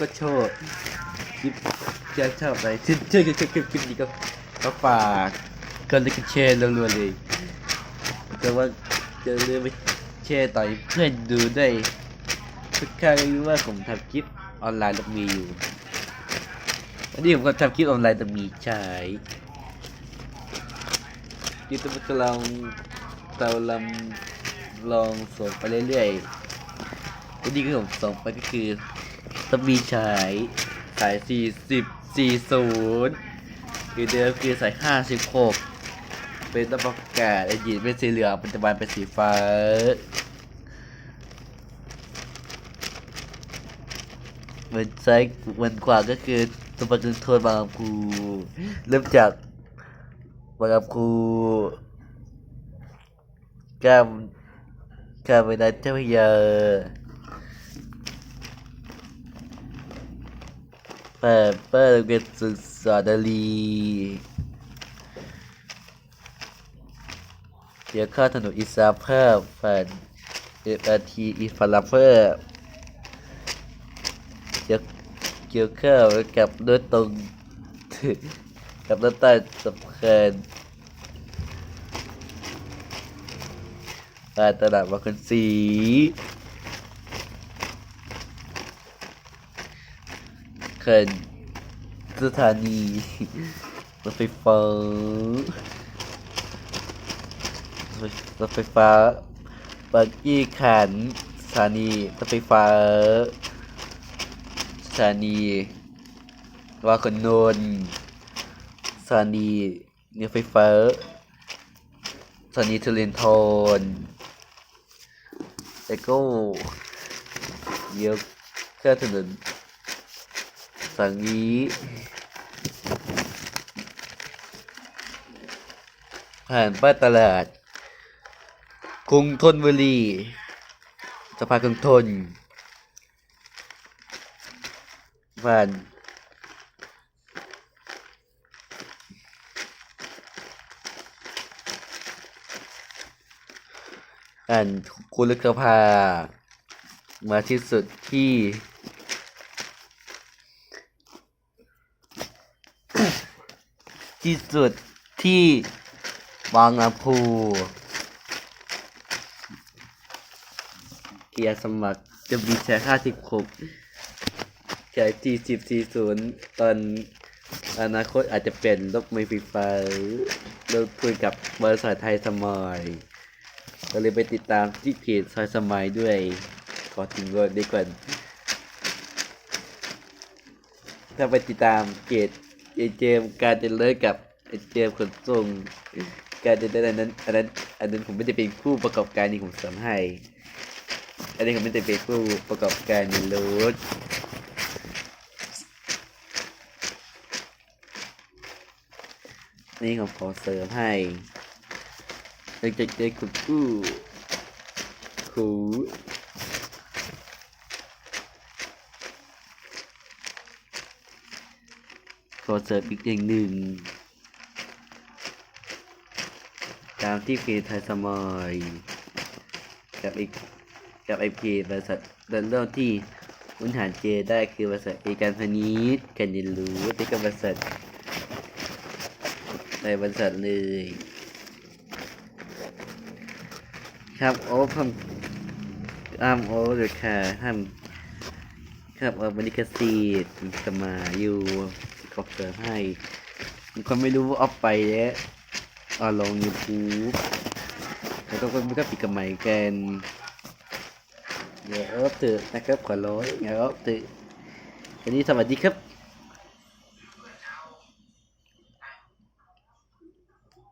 ก็ชอบคลิปที่ชอบอะไรชื่อชื่อคลิปคลิปคลิปนี้ก็ก็ฝากกันเลยแชร์รัวๆเลยแต่ว่าจะเลืมไปแชร์ต่อให้เพื่อนดูได้ทุกครั้งรู้ว่าผมทำคลิปออนไลน์ต้องมีอยู่วันนี้ผมก็ทำคลิปออนไลน์ต้องมีใช้ยูทูบก็ลองเราลองลองส่งไปเรื่อยๆวันนี้ก็ผมส่งไปก็คือ ต้องมีใช้สาย 40 40คือเดิมคือสาย 56 เป็นตัวประกาศไอจีตเป็นสีเหลืองปัจจุบันเป็นสีฟ้าเหมือนซ้ายเหมือนขวาก็คือตัวประกันโทษบางลำพูเริ่มจากบางลำพูกล้ามกล้ามเวลาเจ้าพยา ปิดเปิดโรงเรียนศึกษาดลีเดี๋ยวข้าถนนอิสราเพิ่มผ่านเอฟทีอีฟาลาเฟอร์เกี่ยวเกี่ยวข้าวกับรถตรงกับรถใต้สำคัญผ่านตลาดวังคนสี เขินสถานีรถไฟฟ้ารถไฟฟ้าบางยี่ขันสถานีรถไฟฟ้าสถานีวาคนนนสถานีเรือไฟฟ้าสถานีเทเลนทอนแล้วก็เดี๋ยวข้าถนน สังนี้ผ่านป้ายตลาดกรุงธนบุรีสะพานกรุงทนผ่านอ่านคุณลึกพามาที่สุดที่ ที่สุดที่บางลำพูเกียร์สมัครจะมีแชร์ค่าสิบหกใช้ทีสิบสี่ศูนย์ตอนอนาคตอาจจะเป็นรถไม่ไฟฟ้าเราคุยกับบริษัทไทยสมัย ก็เลยไปติดตามที่เพจซอยสมัยด้วย ขอทิ้งไว้ดีกว่าถ้าไปติดตามเพจ ไอเจมการเดนเลยกับไอเจมขนส่ง การเดินเลยอันนั้นอันนั้นอันนั้นผมไม่ได้เป็นผู้ประกอบการนี่ผมสอนให้อันนี้ผมไม่ได้เป็นผู้ประกอบการในรถนี่ผมขอเสริมให้เด็กๆคุณกู้ค รูขอเสริมอีกอย่างหนึ่ง ตามที่เพจไทยสมอยกับอีกกับไอเพจบริษัทเดินเรื่องที่พื้นฐานเจได้คือบริษัทเอการพาณิชย์การเรียนรู้ที่กับบริษัทในบริษัทเลย ครับโอ้ผมอ้ามโอ้เลยค่ะท่านครับเอาบริกาซีดสมาอยู่ ก็เกิดให้ผมก็ไม่รู้ว่าเอาไปแล้วเอาลงยูทูบแล้วก็ไม่ก็ปิดกับใหม่กันเดี๋ยวเอาตื่นนะครับขอร้อยเดี๋ยวเอาตื่นวันนี้สวัสดีครับ